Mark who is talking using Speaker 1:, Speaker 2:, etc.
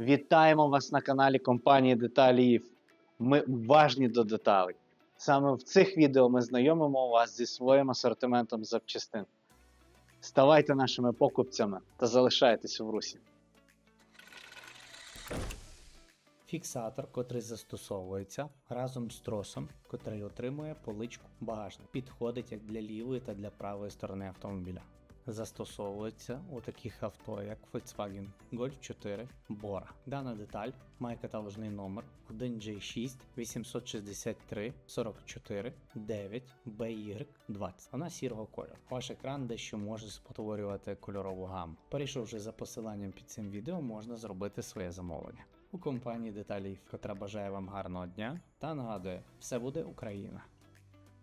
Speaker 1: Вітаємо вас на каналі компанії Деталі. Ми уважні до деталей. Саме в цих відео ми знайомимо вас зі своїм асортиментом запчастин. Ставайте нашими покупцями та залишайтесь в русі.
Speaker 2: Фіксатор, котрий застосовується разом з тросом, котрий отримує поличку багажник. Підходить як для лівої та для правої сторони автомобіля. Застосовується у таких авто, як Volkswagen Golf 4 Bora. Дана деталь має каталожний номер 1J6 863 44 9 BY20. Вона сірого кольору. Ваш екран дещо може спотворювати кольорову гаму. Перейшовши за посиланням під цим відео, можна зробити своє замовлення. У компанії Деталі, котра бажає вам гарного дня та нагадує, все буде Україна.